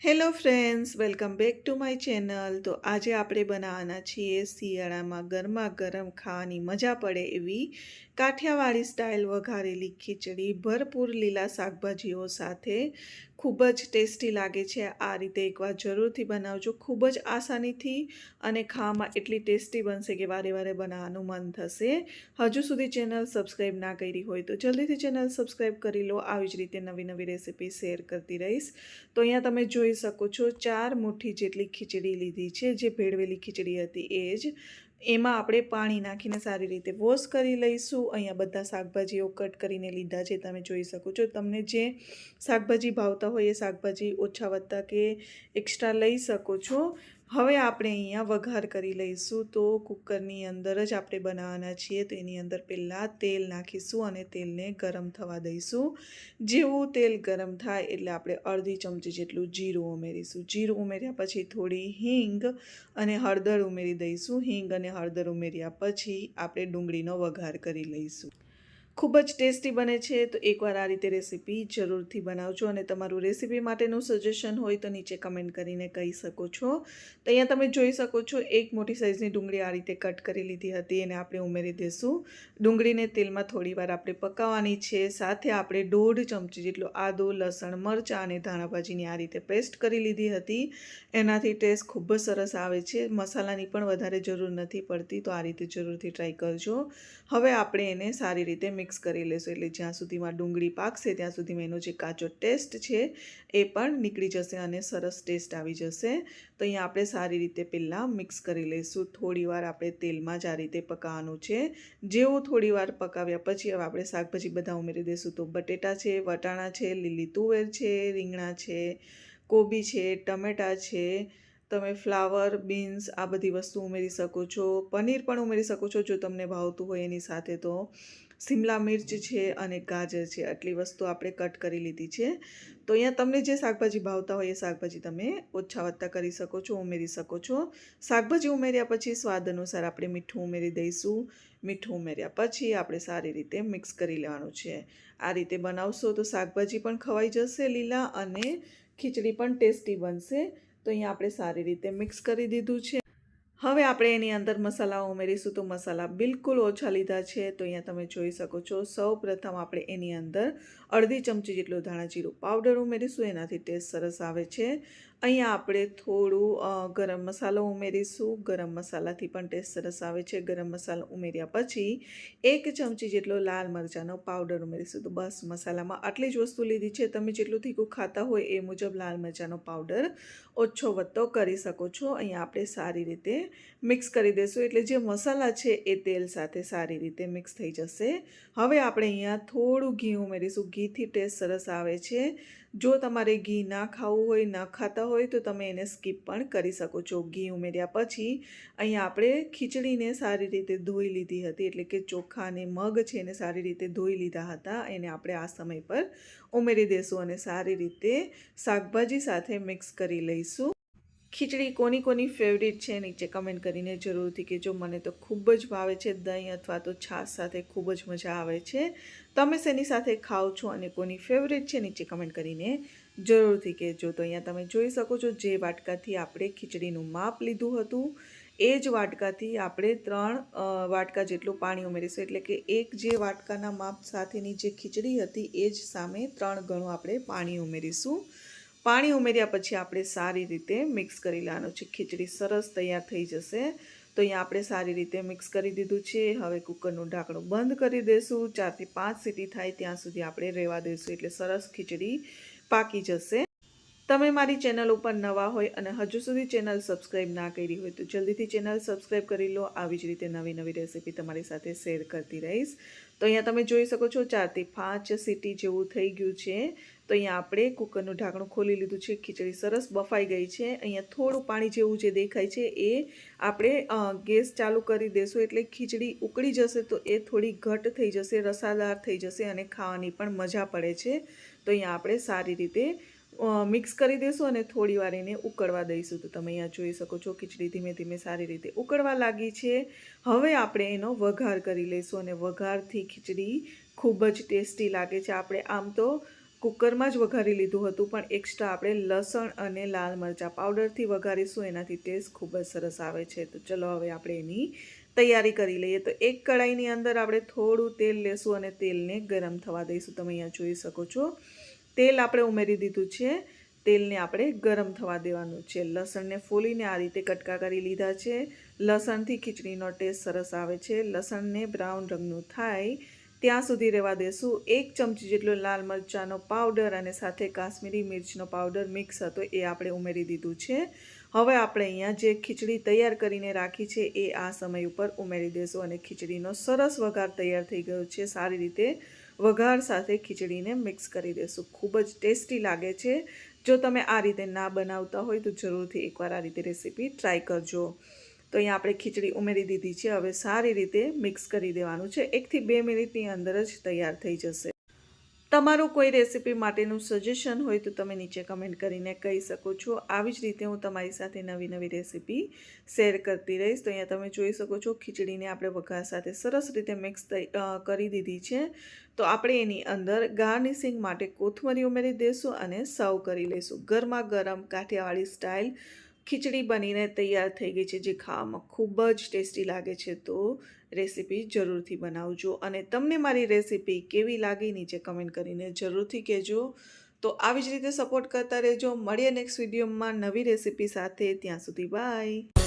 Hello friends welcome back to my channel તો આજે આપણે બનાવવાના છીએ શિયાળામાં ગરમા ગરમ ખાવાની મજા પડે એવી કાઠિયાવાડી સ્ટાઇલ વઘારેલી ખીચડી, ભરપૂર લીલા શાકભાજીઓ સાથે ખૂબ જ ટેસ્ટી લાગે છે. આ રીતે એકવાર જરૂરથી બનાવજો. ખૂબ જ આસાનીથી અને ખાવામાં એટલી ટેસ્ટી બનશે કે વારે વારે બનાવવાનું મન થશે. હજુ સુધી ચેનલ સબસ્ક્રાઈબ ના કરી હોય તો જલ્દીથી ચેનલ સબસ્ક્રાઈબ કરી લો. આવી જ રીતે નવી નવી રેસીપી શેર કરતી રહીશ. તો અહીંયા તમે જોઈ શકો છો, ચાર મુઠ્ઠી જેટલી ખીચડી લીધી છે. જે ભેળવેલી ખીચડી હતી એ જ એમાં આપણે પાણી નાખીને સારી રીતે વોશ કરી લઈશું. અહીંયા બધા શાકભાજીઓ કટ કરીને લીધા છે, તમે જોઈ શકો છો. તમને જે શાકભાજી ભાવતા હોય એ શાકભાજી ઓછા વધતા કે એક્સ્ટ્રા લઈ શકો છો. હવે આપણે અહીંયા વઘાર કરી લઈશું તો કુકરની અંદર જ આપણે બનાવવાના છીએ. તો એની અંદર પહેલાં તેલ નાખીશું અને તેલને ગરમ થવા દઈશું. જેવું તેલ ગરમ થાય એટલે આપણે અડધી ચમચી જેટલું જીરું ઉમેરીશું. જીરું ઉમેર્યા પછી થોડી હિંગ અને હળદર ઉમેરી દઈશું. હિંગ અને હળદર ઉમેર્યા પછી આપણે ડુંગળીનો વઘાર કરી લઈશું. ખૂબ જ ટેસ્ટી બને છે, તો એકવાર આ રીતે રેસીપી જરૂરથી બનાવજો અને તમારું રેસીપી માટેનું સજેશન હોય તો નીચે કમેન્ટ કરીને કહી શકો છો. તો અહીંયા તમે જોઈ શકો છો, એક મોટી સાઇઝની ડુંગળી આ રીતે કટ કરી લીધી હતી, એને આપણે ઉમેરી દઈશું ડુંગળીને તેલમાં થોડીવાર આપણે પકાવવાની છે, સાથે આપણે દોઢ ચમચી જેટલો આદુ, લસણ, મરચાં અને ધાણાભાજીની આ રીતે પેસ્ટ કરી લીધી હતી. એનાથી ટેસ્ટ ખૂબ જ સરસ આવે છે, મસાલાની પણ વધારે જરૂર નથી પડતી, તો આ રીતે જરૂરથી ટ્રાય કરજો. હવે આપણે એને સારી રીતે મિક્સ કરી લેશું એટલે જ્યાં સુધીમાં ડુંગળી પાકશે, ત્યાં સુધીમાં એનો જે કાચો ટેસ્ટ છે, એ પણ નીકળી જશે અને સરસ ટેસ્ટ આવી જશે. તો અહીંયા આપણે સારી રીતે પહેલાં મિક્સ કરી લઈશું થોડીવાર આપણે તેલમાં જ આ રીતે પકાવવાનું છે. જેવું થોડીવાર પકાવ્યા પછી હવે આપણે શાકભાજી બધા ઉમેરી દઈશું તો બટેટા છે, વટાણા છે, લીલી તુવેર છે, રીંગણા છે, કોબી છે, ટમેટા છે. તમે ફ્લાવર, બીન્સ આ બધી વસ્તુ ઉમેરી શકો છો. પનીર પણ ઉમેરી શકો છો જો તમને ભાવતું હોય એની સાથે તો. શિમલા મિર્ચ છે અને ગાજર છે. આટલી વસ્તુ આપણે કટ કરી લીધી છે. તો અહીંયા તમને જે શાકભાજી ભાવતા હોય એ શાકભાજી તમે ઓછા વત્તા કરી શકો છો, ઉમેરી શકો છો. શાકભાજી ઉમેર્યા પછી સ્વાદ અનુસાર આપણે મીઠું ઉમેરી દઈશું. મીઠું ઉમેર્યા પછી આપણે સારી રીતે મિક્સ કરી લેવાનું છે. આ રીતે બનાવશો તો શાકભાજી પણ ખવાઈ જશે લીલા અને ખીચડી પણ ટેસ્ટી બનશે. તો અહીંયા આપણે સારી રીતે મિક્સ કરી દીધું છે. હવે આપણે એની અંદર મસાલા ઉમેરીશું તો મસાલા બિલકુલ ઓછા લીધા છે તો અહીંયા તમે જોઈ શકો છો સૌ પ્રથમ આપણે એની અંદર અડધી ચમચી જેટલો ધાણા જીરું પાવડર ઉમેરીશું. એનાથી ટેસ્ટ સરસ આવે છે. અહીંયા આપણે થોડું ગરમ મસાલો ઉમેરીશું. ગરમ મસાલાથી પણ ટેસ્ટ સરસ આવે છે. ગરમ મસાલો ઉમેર્યા પછી એક ચમચી જેટલો લાલ મરચાંનો પાવડર ઉમેરીશું. તો બસ મસાલામાં આટલી જ વસ્તુ લીધી છે. તમે જેટલું તીખું ખાતા હોય એ મુજબ લાલ મરચાંનો પાવડર ઓછો વધતો કરી શકો છો. અહીંયા આપણે સારી રીતે મિક્સ કરી દઈશું એટલે જે મસાલા છે એ તેલ સાથે સારી રીતે મિક્સ થઈ જશે. હવે આપણે અહીંયા થોડું ઘી ઉમેરીશું. ઘીથી ટેસ્ટ સરસ આવે છે. જો તમારે ઘી ના ખાવું હોય, ના ખાતા હોય, તો તમે એને સ્કીપ પણ કરી શકો છો. ઘી ઉમેર્યા પછી અહીંયા આપણે ખીચડીને સારી રીતે ધોઈ લીધી હતી. એટલે કે ચોખા અને મગ છે એને સારી રીતે ધોઈ લીધા હતા. એને આપણે આ સમય પર ઉમેરી દઈશું અને સારી રીતે શાકભાજી સાથે મિક્સ કરી લઈશું. ખીચડી કોની કોની ફેવરિટ છે નીચે કમેન્ટ કરીને જરૂરથી કહેજો. મને તો ખૂબ જ ભાવે છે દહીં અથવા તો છાશ સાથે ખૂબ જ મજા આવે છે. તમે શેની સાથે ખાઓ છો અને કોની ફેવરિટ છે નીચે કમેન્ટ કરીને જરૂરથી કહેજો. તો અહીંયા તમે જોઈ શકો છો જે વાટકાથી આપણે ખીચડીનું માપ લીધું હતું, એ જ વાટકાથી આપણે ત્રણ વાટકા જેટલું પાણી ઉમેરીશું. એટલે કે એક જે વાટકાના માપ સાથેની જે ખીચડી હતી, એ જ સામે ત્રણ ગણું આપણે પાણી ઉમેરીશું. પાણી ઉમેર્યા પછી આપણે સારી રીતે મિક્સ કરી લેવાનું છે. ખીચડી સરસ તૈયાર થઈ જશે. તો અહીંયા આપણે સારી રીતે મિક્સ કરી દીધું છે. હવે કુકરનું ઢાંકણું બંધ કરી દઈશું ચારથી પાંચ સીટી થાય ત્યાં સુધી આપણે રહેવા દઈશું એટલે સરસ ખીચડી પાકી જશે. તમે મારી ચેનલ ઉપર નવા હોય અને હજુ સુધી ચેનલ સબસ્ક્રાઈબ ના કરી હોય તો જલ્દીથી ચેનલ સબસ્ક્રાઈબ કરી લો. આવી જ રીતે નવી નવી રેસીપી તમારી સાથે શેર કરતી રહીશ. તો અહીંયા તમે જોઈ શકો છો ચારથી પાંચ સીટી જેવું થઈ ગયું છે. તો અહીંયા આપણે કુકરનું ઢાંકણું ખોલી લીધું છે. ખીચડી સરસ બફાઈ ગઈ છે. અહીંયા થોડું પાણી જેવું જે દેખાય છે એ આપણે ગેસ ચાલુ કરી દેશું એટલે ખીચડી ઉકળી જશે તો એ થોડી ઘટ થઈ જશે રસાદાર થઈ જશે અને ખાવાની પણ મજા પડે છે. તો અહીંયા આપણે સારી રીતે મિક્સ કરી દઈશું અને થોડી વાર એને ઉકળવા દઈશું. તો તમે અહીંયા જોઈ શકો છો ખીચડી ધીમે ધીમે સારી રીતે ઉકળવા લાગી છે. હવે આપણે એનો વઘાર કરી લઈશું અને વઘારથી ખીચડી ખૂબ જ ટેસ્ટી લાગે છે. આપણે આમ તો કુકરમાં જ વઘારી લીધું હતું, પણ એક્સ્ટ્રા આપણે લસણ અને લાલ મરચાં પાવડરથી વઘારીશું. એનાથી ટેસ્ટ ખૂબ જ સરસ આવે છે. તો ચલો હવે આપણે એની તૈયારી કરી લઈએ. તો એક કડાઈની અંદર આપણે થોડું તેલ લેશું અને તેલને ગરમ થવા દઈશું. તમે અહીંયા જોઈ શકો છો તેલ આપણે ઉમેરી દીધું છે. તેલને આપણે ગરમ થવા દેવાનું છે. લસણને ફોલીને આ રીતે કટકા કરી લીધા છે. લસણથી ખીચડીનો ટેસ્ટ સરસ આવે છે. લસણને બ્રાઉન રંગનું થાય ત્યાં સુધી રહેવા દેશું. એક ચમચી જેટલો લાલ મરચાંનો પાવડર અને સાથે કાશ્મીરી મિર્ચનો પાવડર મિક્સ હતો એ આપણે ઉમેરી દીધું છે. હવે આપણે અહીંયા જે ખીચડી તૈયાર કરીને રાખી છે એ આ સમય ઉપર ઉમેરી દેશું અને ખીચડીનો સરસ વઘાર તૈયાર થઈ ગયો છે. સારી રીતે વઘાર સાથે ખીચડીને મિક્સ કરી દેશું. ખૂબ જ ટેસ્ટી લાગે છે. જો તમે આ રીતે ના બનાવતા હોય તો જરૂરથી એકવાર આ રીતે રેસીપી ટ્રાય કરજો. તો અહીંયા આપણે ખીચડી ઉમેરી દીધી છે. હવે સારી રીતે મિક્સ કરી દેવાનું છે. એકથી બે મિનિટની અંદર જ તૈયાર થઈ જશે. તમારું કોઈ રેસીપી માટેનું સજેશન હોય તો તમે નીચે કમેન્ટ કરીને કહી શકો છો. આવી જ રીતે હું તમારી સાથે નવી નવી રેસીપી શેર કરતી રહીશ. તો અહીંયા તમે જોઈ શકો છો, ખીચડીને આપણે વઘાર સાથે સરસ રીતે મિક્સ કરી દીધી છે. તો આપણે એની અંદર ગાર્નિશિંગ માટે કોથમરી ઉમેરી દઈશું અને સર્વ કરી લઈશું. ગરમા ગરમ કાઠિયાવાડી સ્ટાઇલ ખીચડી બનીને તૈયાર થઈ ગઈ છે, જે ખાવામાં ખૂબ જ ટેસ્ટી લાગે છે. તો રેસીપી જરૂરથી બનાવજો અને તમને મારી રેસીપી કેવી લાગી નીચે કમેન્ટ કરીને જરૂરથી કહેજો. તો આવી જ રીતે સપોર્ટ કરતા રહેજો. મળીએ નેક્સ્ટ વિડીયોમાં નવી રેસીપી સાથે. ત્યાં સુધી બાય